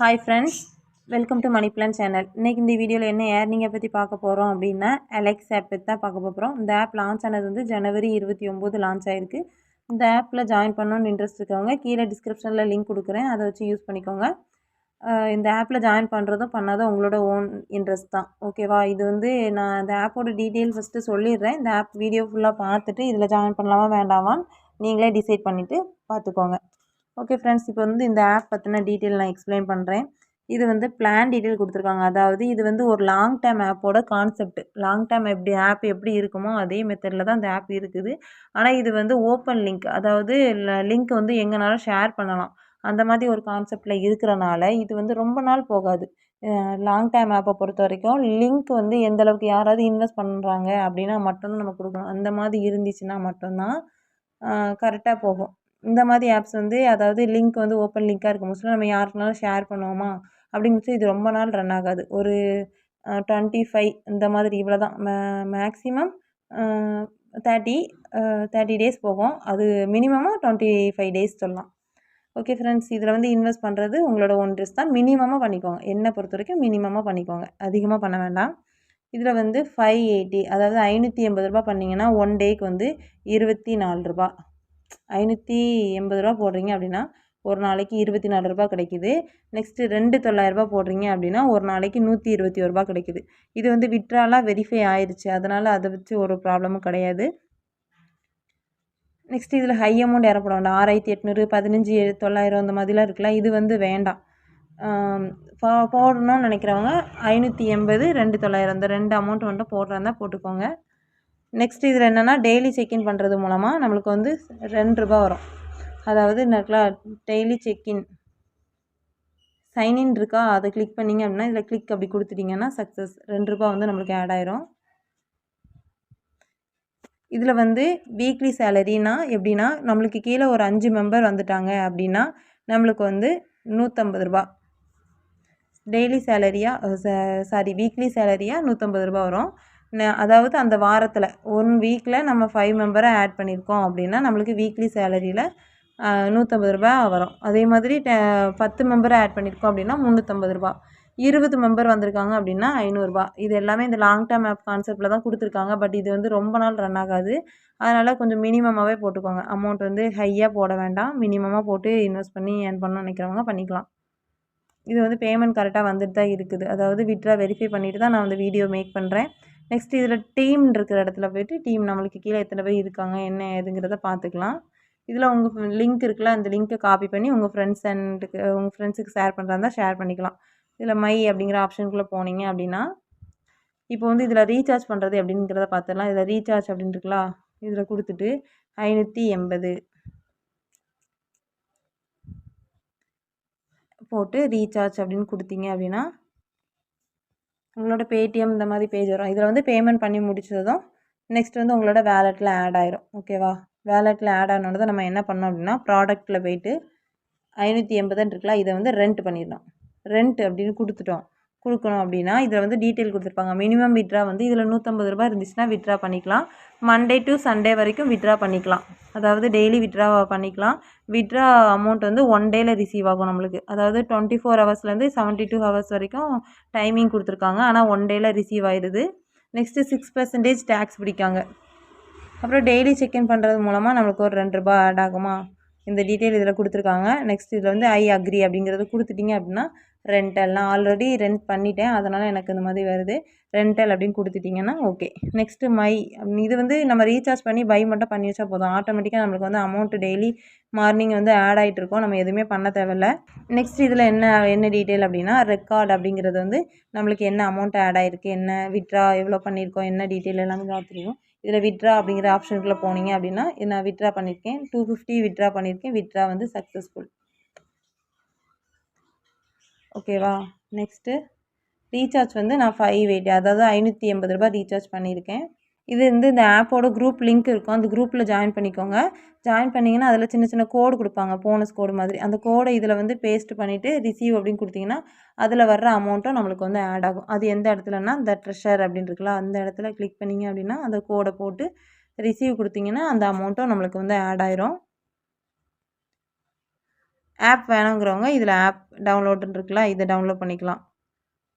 Hi friends welcome to Money Plan channel இன்றைக்கி இந்த வீடியோவில் என்ன ஏர்னிங்கை பற்றி பார்க்க போகிறோம் அப்படின்னா அலெக்ஸ் ஆப் பற்றி தான் பார்க்க போகிறோம் இந்த ஆப் லான்ச் ஆனது வந்து ஜனவரி இருபத்தி ஒம்பது லான்ச் ஆயிருக்கு. இந்த ஆப்பில் ஜாயின் பண்ணணுன்னு இன்ட்ரெஸ்ட் இருக்கவங்க கீழே டிஸ்கிரிப்ஷனில் லிங்க் கொடுக்குறேன். அதை வச்சு யூஸ் பண்ணிக்கோங்க. இந்த ஆப்பில் ஜாயின் பண்ணுறதும் பண்ணாதோ உங்களோட ஓன் இன்ட்ரெஸ்ட் தான். ஓகேவா இது வந்து நான் இந்த ஆப்போட டீட்டெயில் ஃபஸ்ட்டு சொல்லிடுறேன். இந்த ஆப் வீடியோ ஃபுல்லாக பார்த்துட்டு இதில் ஜாயின் பண்ணலாமா வேண்டாமான்னு நீங்களே டிசைட் பண்ணிவிட்டு பார்த்துக்கோங்க. ஓகே ஃப்ரெண்ட்ஸ் இப்போ வந்து இந்த ஆப் பற்றின டீட்டெயில் நான் எக்ஸ்பிளைன் பண்ணுறேன் இது வந்து பிளான் டீட்டெயில் கொடுத்துருக்காங்க. அதாவது இது வந்து ஒரு லாங் டேம் ஆப்போட கான்செப்ட் லாங் டேம் எப்படி ஆப் எப்படி இருக்குமோ அதே மெத்தடில் தான் இந்த ஆப் இருக்குது. ஆனால் இது வந்து ஓப்பன் லிங்க் அதாவது லிங்க் வந்து எங்கேனாலும் ஷேர் பண்ணலாம். அந்த மாதிரி ஒரு கான்செப்டில் இருக்கிறனால இது வந்து ரொம்ப நாள் போகாது. லாங் டைம் ஆப்பை பொறுத்த வரைக்கும் லிங்க் வந்து எந்த அளவுக்கு யாராவது இன்வெஸ்ட் பண்ணுறாங்க அப்படின்னா மட்டும்தான் நம்ம கொடுக்கணும். அந்த மாதிரி இருந்துச்சுன்னா மட்டும்தான் கரெக்டாக போகும். இந்த மாதிரி ஆப்ஸ் வந்து அதாவது லிங்க் வந்து ஓப்பன் லிங்காக இருக்கும். மோஸ்ட்லி நம்ம யாருக்குனாலும் ஷேர் பண்ணுவோமா? அப்படிங்கிறது இது ரொம்ப நாள் ரன் ஆகாது. ஒரு டுவெண்ட்டி ஃபைவ் இந்த மாதிரி இவ்வளோ தான் மே மேக்ஸிமம் தேர்ட்டி தேர்ட்டி டேஸ் போகும். அது மினிமமாக டுவெண்ட்டி ஃபைவ் டேஸ் சொல்லலாம். ஓகே ஃப்ரெண்ட்ஸ் இதில் வந்து இன்வெஸ்ட் பண்ணுறது உங்களோட ஒன் ட்ரெஸ் தான். மினிமமாக பண்ணிக்கோங்க. என்னை பொறுத்த வரைக்கும் மினிமமாக பண்ணிக்கோங்க. அதிகமாக பண்ண வேண்டாம். இதில் வந்து ஃபைவ் எயிட்டி அதாவது ஐநூற்றி எண்பது ரூபா பண்ணிங்கன்னா ஒன் டேக்கு வந்து இருபத்தி நாலு ரூபா ஐநூற்றி எண்பது ரூபா போடுறீங்க அப்படின்னா ஒரு நாளைக்கு இருபத்தி நாலு ரூபா கிடைக்குது. நெக்ஸ்ட்டு ரெண்டு தொள்ளாயிரரூபா போடுறீங்க அப்படின்னா ஒரு நாளைக்கு நூற்றி இருபத்தி ஒரு ரூபா கிடைக்குது. இது வந்து விட்ராலாக வெரிஃபை ஆயிடுச்சு அதனால் அதை வச்சு ஒரு ப்ராப்ளமும் கிடையாது. நெக்ஸ்ட் இதில் ஹை அமௌண்ட் ஏறப்பட வேண்டாம் ஆறாயிரத்தி எட்நூறு பதினஞ்சு தொள்ளாயிரம் அந்த மாதிரிலாம் இருக்குல்ல இது வந்து வேண்டாம். போ போடணும்னு நினைக்கிறவங்க ஐநூற்றி எண்பது ரெண்டு தொள்ளாயிரம் இந்த ரெண்டு அமௌண்ட் வந்துட்டு போடுறாருந்தா போட்டுக்கோங்க. நெக்ஸ்ட் இதில் என்னென்னா டெய்லி செக்இன் பண்ணுறது மூலமாக நம்மளுக்கு வந்து ரெண்டு ரூபா வரும். அதாவது நெக்லா டெய்லி செக்இன் சைன்இன் இருக்கா? அதை கிளிக் பண்ணிங்க அப்படின்னா இதில் கிளிக் அப்படி கொடுத்துட்டிங்கன்னா சக்ஸஸ் ரெண்டு ரூபா வந்து நம்மளுக்கு ஆட் ஆயிரும். இதில் வந்து வீக்லி சேலரினா எப்படின்னா நம்மளுக்கு கீழே ஒரு அஞ்சு மெம்பர் வந்துட்டாங்க அப்படின்னா நம்மளுக்கு வந்து நூற்றம்பது ரூபா. டெய்லி சேலரியாக சாரி வீக்லி சேலரியாக நூற்றம்பது ரூபா வரும். அதாவது அந்த வாரத்தில் ஒன் வீக்கில் நம்ம ஃபைவ் மெம்பரை ஆட் பண்ணியிருக்கோம் அப்படின்னா நம்மளுக்கு வீக்லி சேலரியில் நூற்றம்பது ரூபா வரும். அதே மாதிரி பத்து மெம்பரை ஆட் பண்ணியிருக்கோம் அப்படின்னா முந்நூற்றம்பது ரூபா இருபது மெம்பர் வந்திருக்காங்க அப்படின்னா ஐநூறுரூபா இது எல்லாமே இந்த லாங் டேர்ம் ஆப் கான்செப்டில் தான் கொடுத்துருக்காங்க. பட் இது வந்து ரொம்ப நாள் ரன் ஆகாது. அதனால் கொஞ்சம் மினிமமாகவே போட்டுக்கோங்க. அமௌண்ட் வந்து ஹையாக போட வேண்டாம். மினிமமாக போட்டு இன்வெஸ்ட் பண்ணி ஏர்ன் பண்ணணும்னு நினைக்கிறவங்க பண்ணிக்கலாம். இது வந்து பேமெண்ட் கரெக்டாக வந்துட்டு தான் இருக்குது. அதாவது விட்ரா வெரிஃபை பண்ணிவிட்டு தான் நான் வந்து வீடியோ மேக் பண்ணுறேன் நெக்ஸ்ட் இதில் டீம் இருக்கிற இடத்துல போய்ட்டு டீம் நம்மளுக்கு கீழே எத்தனை பேர் இருக்காங்க என்ன ஏதுங்கிறத பார்த்துக்கலாம். இதில் உங்கள் லிங்க் இருக்குல்ல அந்த லிங்க்கை காப்பி பண்ணி உங்கள் ஃப்ரெண்ட்ஸ் அண்டுக்கு உங்கள் ஃப்ரெண்ட்ஸுக்கு ஷேர் பண்ணுறதா ஷேர் பண்ணிக்கலாம். இதில் மை அப்படிங்கிற ஆப்ஷனுக்குள்ளே போனீங்க அப்படின்னா இப்போ வந்து இதில் ரீசார்ஜ் பண்ணுறது அப்படிங்கிறத பார்த்துடலாம். இதில் ரீசார்ஜ் அப்படின்னு இருக்குல்ல இதில் கொடுத்துட்டு ஐநூற்றி எண்பது. போட்டு ரீசார்ஜ் அப்படின்னு கொடுத்தீங்க அப்படின்னா உங்களோட பேடிஎம் இந்த மாதிரி பேஜ் வரும். இதில் வந்து பேமெண்ட் பண்ணி முடிச்சதும் நெக்ஸ்ட் வந்து உங்களோட வேலெட்டில் ஆட் ஆயிரும். ஓகேவா வேலெட்டில் ஆட் ஆனோட நம்ம என்ன பண்ணோம் அப்படின்னா ப்ராடக்ட்டில் போயிட்டு ஐநூற்றி எண்பதுன்னு இருக்குல்ல இதை வந்து ரெண்ட் பண்ணிடணும் ரெண்ட் அப்படின்னு கொடுத்துட்டோம். கொடுக்கணும் அப்படின்னா இதில் வந்து டீட்டெயில் கொடுத்துருப்பாங்க. மினிமம் விட்ரா வந்து இதில் நூற்றம்பது ரூபாய் இருந்துச்சுன்னா விட்ரா பண்ணிக்கலாம். மண்டே டு சண்டே வரைக்கும் விட்ரா பண்ணிக்கலாம். அதாவது டெய்லி விட்ரா பண்ணிக்கலாம். விட்ரா அமௌண்ட் வந்து ஒன் டேயில் ரிசீவ் ஆகும் நம்மளுக்கு. அதாவது டுவெண்ட்டி ஃபோர் ஹவர்ஸ்லேருந்து செவன்ட்டி டூ ஹவர்ஸ் வரைக்கும் டைமிங் கொடுத்துருக்காங்க. ஆனால் ஒன் டேயில் ரிசீவ் ஆயிடுது. நெக்ஸ்ட்டு சிக்ஸ் பர்சன்டேஜ் டேக்ஸ் பிடிக்காங்க. அப்புறம் டெய்லி செக்இன் பண்ணுறது மூலமாக நம்மளுக்கு ஒரு ரெண்டு ரூபா ஆட் ஆகுமா? இந்த டீட்டெயில் இதில் கொடுத்துருக்காங்க. நெக்ஸ்ட் இதில் வந்து ஐ அக்ரி அப்படிங்கிறது கொடுத்துட்டிங்க அப்படின்னா ரெண்டல் நான் ஆல்ரெடி ரெண்ட் பண்ணிட்டேன். அதனால் எனக்கு இந்த மாதிரி வருது. ரெண்டல் அப்படின்னு கொடுத்துட்டிங்கன்னா ஓகே நெக்ஸ்ட்டு மை இது வந்து நம்ம ரீசார்ஜ் பண்ணி பை மட்டும் பண்ணி வச்சா போதும். ஆட்டோமேட்டிக்காக நம்மளுக்கு வந்து அமௌண்ட்டு டெய்லி மார்னிங் வந்து ஆட் ஆகிட்டு இருக்கோம். நம்ம எதுவுமே பண்ண தேவையில்ல. நெக்ஸ்ட் இதில் என்ன என்ன டீட்டெயில் அப்படின்னா ரெக்கார்டு அப்படிங்கிறது வந்து நம்மளுக்கு என்ன அமௌண்ட் ஆட் ஆகிருக்கு என்ன விட்ரா எவ்வளோ பண்ணியிருக்கோம் என்ன டீட்டெயில் எல்லாமே பார்த்துருக்கோம் இதில் விட்ரா அப்படிங்கிற ஆப்ஷனுக்குள்ளே போனீங்க அப்படின்னா நான் விட்ரா பண்ணியிருக்கேன். டூ ஃபிஃப்டி விட்ரா பண்ணியிருக்கேன். விட்ரா வந்து சக்ஸஸ்ஃபுல் ஓகேவா நெக்ஸ்ட்டு ரீசார்ஜ் வந்து நான் ஃபைவ் எயிட்டி அதாவது ஐநூற்றி எண்பது ரூபாய் ரீசார்ஜ் பண்ணியிருக்கேன். இது வந்து இந்த ஆப்போட குரூப் லிங்க் இருக்கும். அந்த குரூப்பில் ஜாயின் பண்ணிக்கோங்க. ஜாயின் பண்ணிங்கன்னா அதில் சின்ன சின்ன கோடு கொடுப்பாங்க. போனஸ் கோடு மாதிரி. அந்த கோடை இதில் வந்து பேஸ்ட் பண்ணிவிட்டு ரிசீவ் அப்படின்னு கொடுத்தீங்கன்னா அதில் வர்ற அமௌண்ட்டும் நம்மளுக்கு வந்து ஆட் ஆகும். அது எந்த இடத்துலனா இந்த ட்ரெஷர் அப்படின்னு இருக்குல்ல அந்த இடத்துல கிளிக் பண்ணிங்க அப்படின்னா அந்த கோடை போட்டு ரிசீவ் கொடுத்தீங்கன்னா அந்த அமௌண்ட்டும் நம்மளுக்கு வந்து ஆட் ஆயிரும். ஆப் வேணுங்கிறவங்க இதில் ஆப் டவுன்லோடுன்னு இருக்குல்ல இதை டவுன்லோட் பண்ணிக்கலாம்.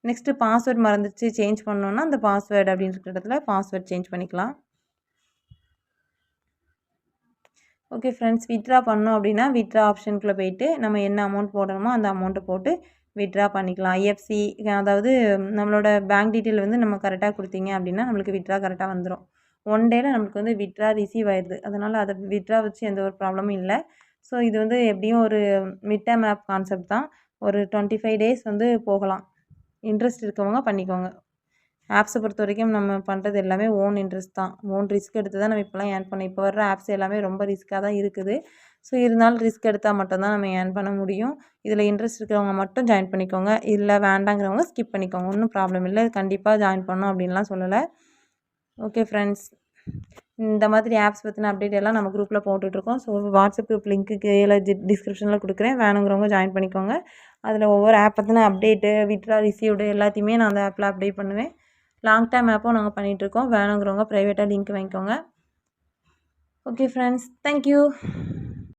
நெக்ஸ்ட்டு பாஸ்வேர்ட் மறந்துச்சு சேஞ்ச் பண்ணோன்னா அந்த பாஸ்வேர்டு அப்படின்னு இருக்கிற இடத்துல பாஸ்வேர்ட் சேஞ்ச் பண்ணிக்கலாம். ஓகே ஃப்ரெண்ட்ஸ் வித்ட்ரா பண்ணோம் அப்படின்னா வித்ட்ரா ஆப்ஷனுக்குள்ளே போயிட்டு நம்ம என்ன அமௌண்ட் போடணுமோ அந்த அமௌண்ட்டை போட்டு வித்ட்ரா பண்ணிக்கலாம். ஐஎஃப்சி அதாவது நம்மளோட பேங்க் டீட்டெயில் வந்து நம்ம கரெக்டாக கொடுத்தீங்க அப்படின்னா நம்மளுக்கு வித்ட்ரா கரெக்டாக வந்துடும் ஒன் டேயில் நம்மளுக்கு வந்து வித்ட்ரா ரிசீவ் ஆயிடுது. அதனால் அதை வித்ட்ரா வச்சு எந்த ஒரு ப்ராப்ளமும் இல்லை. ஸோ இது வந்து எப்படியும் ஒரு மிட் டேம் ஆப் கான்செப்ட் தான். ஒரு டுவெண்ட்டி ஃபைவ் டேஸ் வந்து போகலாம். இன்ட்ரெஸ்ட் இருக்கவங்க பண்ணிக்கோங்க. ஆப்ஸை பொறுத்த வரைக்கும் நம்ம பண்ணுறது எல்லாமே ஓன் இன்ட்ரெஸ்ட் தான். ஓன் ரிஸ்க் எடுத்து தான் நம்ம இப்போலாம் ஏர்ன் பண்ணோம் இப்போ வர்ற ஆப்ஸ் எல்லாமே ரொம்ப ரிஸ்க்காக தான் இருக்குது. ஸோ இருந்தாலும் ரிஸ்க் எடுத்தால் மட்டும்தான் நம்ம ஏர்ன் பண்ண முடியும். இதில் இன்ட்ரெஸ்ட் இருக்கிறவங்க மட்டும் ஜாயின் பண்ணிக்கோங்க. இல்லை வேண்டாங்கிறவங்க ஸ்கிப் பண்ணிக்கோங்க. ஒன்றும் ப்ராப்ளம் இல்லை. கண்டிப்பாக ஜாயின் பண்ணோம் அப்படின்லாம் சொல்லலை. ஓகே ஃப்ரெண்ட்ஸ் இந்த மாதிரி ஆப்ஸ் பற்றின அப்டேட் எல்லாம் நம்ம குரூப்பில் போட்டுட்ருக்கோம். ஸோ வாட்ஸ்அப் குரூப் லிங்க்கு கீழே டிஸ்கிரிப்ஷனில் கொடுக்குறேன். வேணுங்கிறவங்க ஜாயின் பண்ணிக்கோங்க. அதில் ஒவ்வொரு ஆப் பற்றின அப்டேட்டு விட்ரா ரிசீவ்டு எல்லாத்தையுமே நான் அந்த ஆப்பில் அப்டேட் பண்ணுவேன். லாங் டைம் ஆப்பும் நாங்கள் பண்ணிகிட்ருக்கோம் வேணுங்கிறவங்க ப்ரைவேட்டாக லிங்க் வாங்கிக்கோங்க. Okay friends thank you